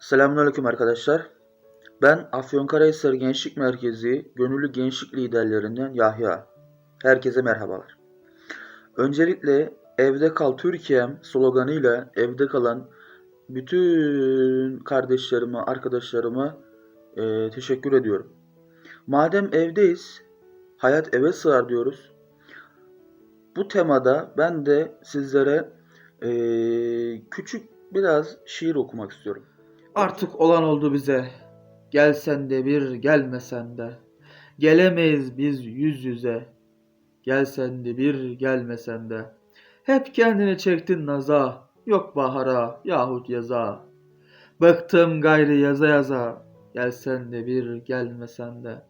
Selamünaleyküm arkadaşlar. Ben Afyonkarahisar Gençlik Merkezi Gönüllü Gençlik Liderlerinden Yahya. Herkese merhabalar. Öncelikle Evde Kal Türkiye'm sloganıyla evde kalan bütün kardeşlerime, arkadaşlarıma eee, teşekkür ediyorum. Madem evdeyiz, hayat eve sığar diyoruz. Bu temada ben de sizlere eee, küçük biraz şiir okumak istiyorum. Artık olan oldu bize. Gelsen de bir gelmesen de. Gelemeyiz biz yüz yüze. Gelsen de bir gelmesen de. Hep kendini çektin naza. Yok bahara yahut yaza. Bıktım gayrı yaza yaza. Gelsen de bir gelmesen de.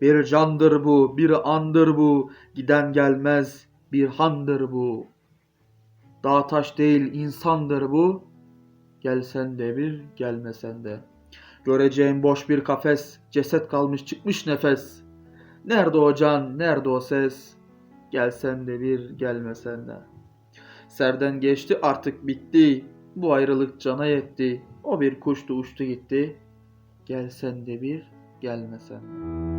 Bir candır bu, bir andır bu. Giden gelmez, bir handır bu. Dağ taş değil insandır bu. Gelsen de bir, gelmesen de. Göreceğim boş bir kafes, ceset kalmış çıkmış nefes. Nerede o can, nerede o ses? Gelsen de bir, gelmesen de. Serden geçti artık bitti. Bu ayrılık cana yetti. O bir kuştu uçtu gitti. Gelsen de bir, gelmesen de.